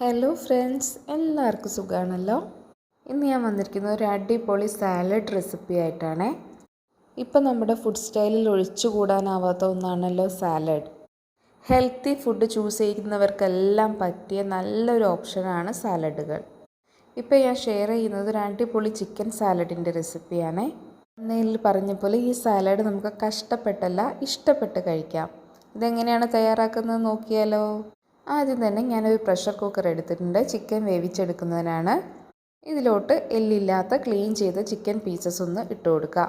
Hello friends എല്ലാവർക്കും സുഖമാണല്ലോ ഇന്ന് ഞാൻ വന്നിരിക്കുന്ന ഒരു അടിപൊളി സാലഡ് റെസിപ്പി ആയിട്ടാണ്. ഇപ്പം നമ്മുടെ ഫുഡ് സ്റ്റൈലിൽ ഒഴിച്ചുകൂടാനാവാത്ത ഒന്നാണല്ലോ സാലഡ് ഹെൽത്തി ഫുഡ് ചൂസ് ചെയ്യുന്നവർക്കെല്ലാം പറ്റിയ നല്ലൊരു ഓപ്ഷനാണ് സാലഡുകൾ ഇപ്പോൾ ഞാൻ ഷെയർ ചെയ്യുന്നത് ഒരു അടിപൊളി ചിക്കൻ സാലഡിന്റെ റെസിപ്പിയാണ് നേരിൽ പറഞ്ഞ പോലെ ഈ സാലഡ് നമുക്ക് കഷ്ടപ്പെട്ടല്ല ഇഷ്ടപ്പെട്ട് കഴിക്കാം. ഇതെങ്ങനെയാണ് തയ്യാറാക്കുന്നത് നോക്കിയാലോ? ആദ്യം തന്നെ ഞാനൊരു പ്രഷർ കുക്കർ എടുത്തിട്ടുണ്ട്. ചിക്കൻ വേവിച്ചെടുക്കുന്നതിനാണ്. ഇതിലോട്ട് എല്ലില്ലാത്ത ക്ലീൻ ചെയ്ത ചിക്കൻ പീസസ് ഒന്ന് ഇട്ട് കൊടുക്കുക.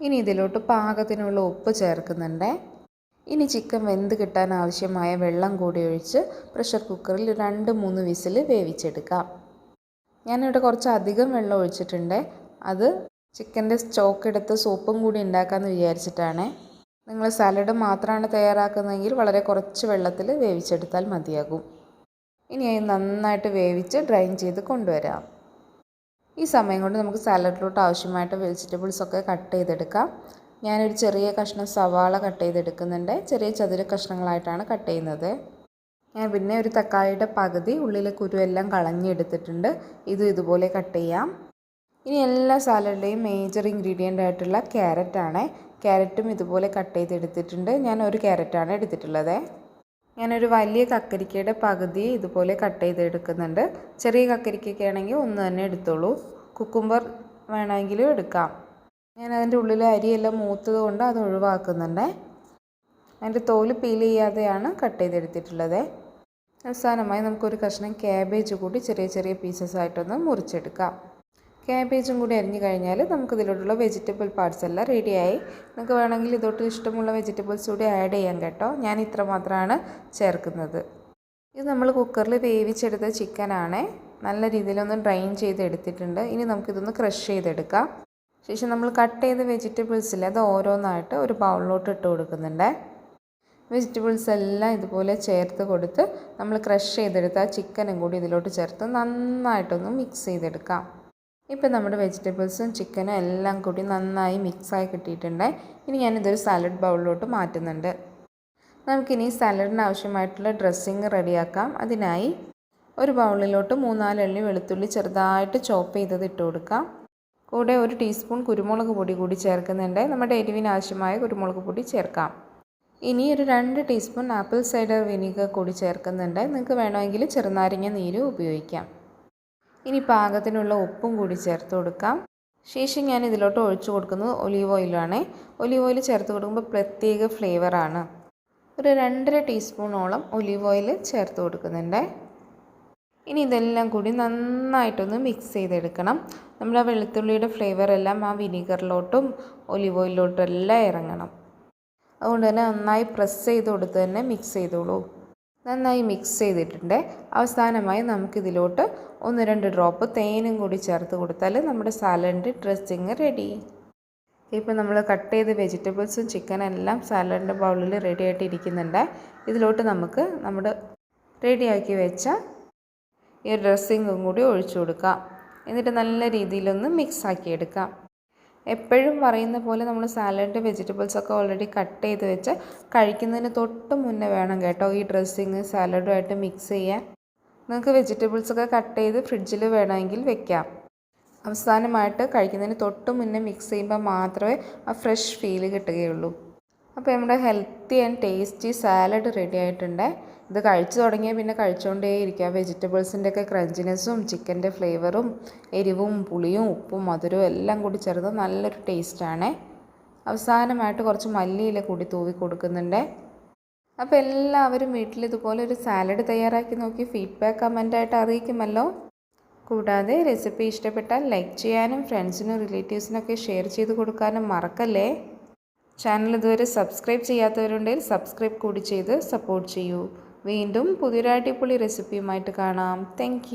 ഇനി ഇതിലോട്ട് പാകത്തിനുള്ള ഉപ്പ് ചേർക്കുന്നുണ്ട്. ഇനി ചിക്കൻ വെന്ത് കിട്ടാൻ ആവശ്യമായ വെള്ളം കൂടി ഒഴിച്ച് പ്രഷർ കുക്കറിൽ രണ്ട് മൂന്ന് വിസിൽ വേവിച്ചെടുക്കാം ഞാനിവിടെ കുറച്ച് അധികം വെള്ളം ഒഴിച്ചിട്ടുണ്ട്. അത് ചിക്കന്റെ സ്റ്റോക്ക് എടുത്ത് സൂപ്പും കൂടി ഉണ്ടാക്കാമെന്ന് വിചാരിച്ചിട്ടാണ്. നിങ്ങൾ സാലഡ് മാത്രമാണ് തയ്യാറാക്കുന്നതെങ്കിൽ വളരെ കുറച്ച് വെള്ളത്തിൽ വേവിച്ചെടുത്താൽ മതിയാകും. ഇനി അത് നന്നായിട്ട് വേവിച്ച് ഡ്രൈൻ ചെയ്ത് കൊണ്ടുവരാം. ഈ സമയം കൊണ്ട് നമുക്ക് സാലഡിലോട്ട് ആവശ്യമായിട്ട് വെജിറ്റബിൾസൊക്കെ കട്ട് ചെയ്തെടുക്കാം. ഞാനൊരു ചെറിയ കഷ്ണം സവാള കട്ട് ചെയ്തെടുക്കുന്നുണ്ട്. ചെറിയ ചതുര കഷ്ണങ്ങളായിട്ടാണ് കട്ട് ചെയ്യുന്നത്. ഞാൻ പിന്നെ ഒരു തക്കാളിയുടെ പകുതി ഉള്ളിലെ കുരുവെല്ലാം കളഞ്ഞെടുത്തിട്ടുണ്ട്. ഇതും ഇതുപോലെ കട്ട് ചെയ്യാം. ഇനി എല്ലാ സാലഡിലെയും മേജർ ഇൻഗ്രീഡിയന്റ് ആയിട്ടുള്ള ക്യാരറ്റാണ് ക്യാരറ്റും ഇതുപോലെ കട്ട് ചെയ്തെടുത്തിട്ടുണ്ട്. ഞാൻ ഒരു ക്യാരറ്റാണ് എടുത്തിട്ടുള്ളത്. ഞാനൊരു വലിയ കക്കരിക്കയുടെ പകുതി ഇതുപോലെ കട്ട് ചെയ്തെടുക്കുന്നുണ്ട്. ചെറിയ കക്കരിക്കയ്ക്കാണെങ്കിൽ ഒന്ന് തന്നെ എടുത്തോളൂ. കുക്കുംബർ വേണമെങ്കിലും എടുക്കാം. ഞാൻ അതിന്റെ ഉള്ളിലെ അരിയെല്ലാം മൂത്തത് കൊണ്ട് അത് ഒഴിവാക്കുന്നുണ്ട്. അതിന്റെ തോൽ പീൽ ചെയ്യാതെയാണ് കട്ട് ചെയ്തെടുത്തിട്ടുള്ളത്. അവസാനമായി നമുക്കൊരു കഷ്ണം ക്യാബേജ് കൂടി ചെറിയ ചെറിയ പീസസ് ആയിട്ടൊന്ന് മുറിച്ചെടുക്കാം. ക്യാബേജും കൂടി അരിഞ്ഞു കഴിഞ്ഞാൽ നമുക്കിതിലോട്ടുള്ള വെജിറ്റബിൾ പാർട്സ് എല്ലാം റെഡിയായി നിങ്ങൾക്ക് വേണമെങ്കിൽ ഇതോട്ട് ഇഷ്ടമുള്ള വെജിറ്റബിൾസ് കൂടി ആഡ് ചെയ്യാം കേട്ടോ. ഞാൻ ഇത്ര മാത്രമാണ് ചേർക്കുന്നത്. ഇത് നമ്മൾ കുക്കറിൽ വേവിച്ചെടുത്ത ചിക്കനാണ് നല്ല രീതിയിലൊന്ന് ഡ്രൈൻ ചെയ്ത് എടുത്തിട്ടുണ്ട് ഇനി നമുക്കിതൊന്ന് ക്രഷ് ചെയ്തെടുക്കാം. ശേഷം നമ്മൾ കട്ട് ചെയ്ത വെജിറ്റബിൾസിൽ അത് ഓരോന്നായിട്ട് ഒരു ബൗളിലോട്ട് ഇട്ട് കൊടുക്കുന്നുണ്ട്. വെജിറ്റബിൾസ് എല്ലാം ഇതുപോലെ ചേർത്ത് കൊടുത്ത് നമ്മൾ ക്രഷ് ചെയ്തെടുത്ത ചിക്കനും കൂടി ഇതിലോട്ട് ചേർത്ത് നന്നായിട്ടൊന്ന് മിക്സ് ചെയ്തെടുക്കാം. ഇപ്പം നമ്മുടെ വെജിറ്റബിൾസും ചിക്കനും എല്ലാം കൂടി നന്നായി മിക്സായി കിട്ടിയിട്ടുണ്ട്. ഇനി ഞാനിതൊരു സാലഡ് ബൗളിലോട്ട് മാറ്റുന്നുണ്ട്. നമുക്കിനി സാലഡിന് ആവശ്യമായിട്ടുള്ള ഡ്രസ്സിങ് റെഡിയാക്കാം. അതിനായി ഒരു ബൗളിലോട്ട് മൂന്നാലള്ളി വെളുത്തുള്ളി ചെറുതായിട്ട് ചോപ്പ് ചെയ്തത് ഇട്ട് കൊടുക്കാം. കൂടെ ഒരു ടീസ്പൂൺ കുരുമുളക് പൊടി കൂടി ചേർക്കുന്നുണ്ട്. നമ്മുടെ എരിവിന് ആവശ്യമായ കുരുമുളക് പൊടി ചേർക്കാം. ഇനി ഒരു രണ്ട് ടീസ്പൂൺ ആപ്പിൾ സൈഡർ വിനീഗർ കൂടി ചേർക്കുന്നുണ്ട്. നിങ്ങൾക്ക് വേണമെങ്കിൽ ചെറുനാരങ്ങ നീര് ഉപയോഗിക്കാം. ഇനി പാകത്തിനുള്ള ഉപ്പും കൂടി ചേർത്ത് കൊടുക്കാം. ശേഷം ഞാൻ ഇതിലോട്ട് ഒഴിച്ചു കൊടുക്കുന്നത് ഒലീവ് ഓയിലാണ്. ഒലീവ് ഓയിൽ ചേർത്ത് കൊടുക്കുമ്പോൾ പ്രത്യേക ഫ്ലേവറാണ് ഒരു രണ്ടര ടീസ്പൂണോളം ഒലീവ് ഓയിൽ ചേർത്ത് കൊടുക്കുന്നുണ്ട്. ഇനി ഇതെല്ലാം കൂടി നന്നായിട്ടൊന്ന് മിക്സ് ചെയ്തെടുക്കണം. നമ്മുടെ ആ വെളുത്തുള്ളിയുടെ ഫ്ലേവർ എല്ലാം ആ വിനീഗറിലോട്ടും ഒലിവ് ഓയിലിലോട്ടും എല്ലാം ഇറങ്ങണം. അതുകൊണ്ട് തന്നെ നന്നായി പ്രസ് ചെയ്ത് കൊടുത്ത് തന്നെ മിക്സ് ചെയ്തോളൂ. നന്നായി മിക്സ് ചെയ്തിട്ടുണ്ട്. അവസാനമായി നമുക്കിതിലോട്ട് ഒന്ന് രണ്ട് ഡ്രോപ്പ് തേനും കൂടി ചേർത്ത് കൊടുത്താൽ നമ്മുടെ സാലഡിന്റെ ഡ്രസ്സിങ് റെഡി ഇപ്പോൾ നമ്മൾ കട്ട് ചെയ്ത വെജിറ്റബിൾസും ചിക്കനും എല്ലാം സാലഡിന്റെ ബൗളിൽ റെഡി ആയിട്ട് ഇരിക്കുന്നുണ്ട്. ഇതിലോട്ട് നമുക്ക് നമ്മുടെ റെഡിയാക്കി വെച്ച ഈ ഡ്രസ്സിങ്ങും കൂടി ഒഴിച്ചു കൊടുക്കാം. എന്നിട്ട് നല്ല രീതിയിലൊന്ന് മിക്സ് ആക്കി എടുക്കാം. എപ്പോഴും പറയുന്ന പോലെ നമ്മൾ സാലഡ് വെജിറ്റബിൾസ് ഒക്കെ ഓൾറെഡി കട്ട് ചെയ്ത് വെച്ച് കഴിക്കുന്നതിന് തൊട്ട് മുന്നേ വേണം കേട്ടോ ഈ ഡ്രസ്സിങ് സാലഡുമായിട്ട് മിക്സ് ചെയ്യാൻ. നിങ്ങൾക്ക് വെജിറ്റബിൾസ് ഒക്കെ കട്ട് ചെയ്ത് ഫ്രിഡ്ജിൽ വേണമെങ്കിൽ വെക്കാം. അവസാനമായിട്ട് കഴിക്കുന്നതിന് തൊട്ട് മുന്നേ മിക്സ് ചെയ്യുമ്പോൾ മാത്രമേ ആ ഫ്രഷ് ഫീൽ കിട്ടുകയുള്ളൂ. അപ്പോൾ നമ്മുടെ healthy and tasty salad ready ആയിട്ടുണ്ട്. ഇത് കഴിച്ചു തുടങ്ങിയാൽ പിന്നെ കഴിച്ചുകൊണ്ടേ ഇരിക്കുക വെജിറ്റബിൾസിന്റെ ഒക്കെ ക്രഞ്ചിനെസ്സും ചിക്കന്റെ ഫ്ലേവറും എരിവും പുളിയും ഉപ്പും മധുരവും എല്ലാം കൂടി ചേർത്ത് നല്ലൊരു ടേസ്റ്റാണ്. അവസാനമായിട്ട് കുറച്ച് മല്ലിയില കൂടി തൂവി കൊടുക്കുന്നുണ്ട്. അപ്പോൾ എല്ലാവരും വീട്ടിൽ ഇതുപോലെ ഒരു സാലഡ് തയ്യാറാക്കി നോക്കി ഫീഡ്ബാക്ക് കമന്റായിട്ട് അറിയിക്കുമല്ലോ. കൂടാതെ റെസിപ്പി ഇഷ്ടപ്പെട്ടാൽ ലൈക്ക് ചെയ്യാനും ഫ്രണ്ട്സിനും റിലേറ്റീവ്സിനൊക്കെ ഷെയർ ചെയ്ത് കൊടുക്കാനും മറക്കല്ലേ. ചാനൽ ഇതുവരെ സബ്സ്ക്രൈബ് ചെയ്യാത്തവരുണ്ടെങ്കിൽ സബ്സ്ക്രൈബ് കൂടി ചെയ്ത് സപ്പോർട്ട് ചെയ്യൂ. വീണ്ടും പുതിയൊരു അടിപൊളി റെസിപ്പിയുമായിട്ട് കാണാം. താങ്ക്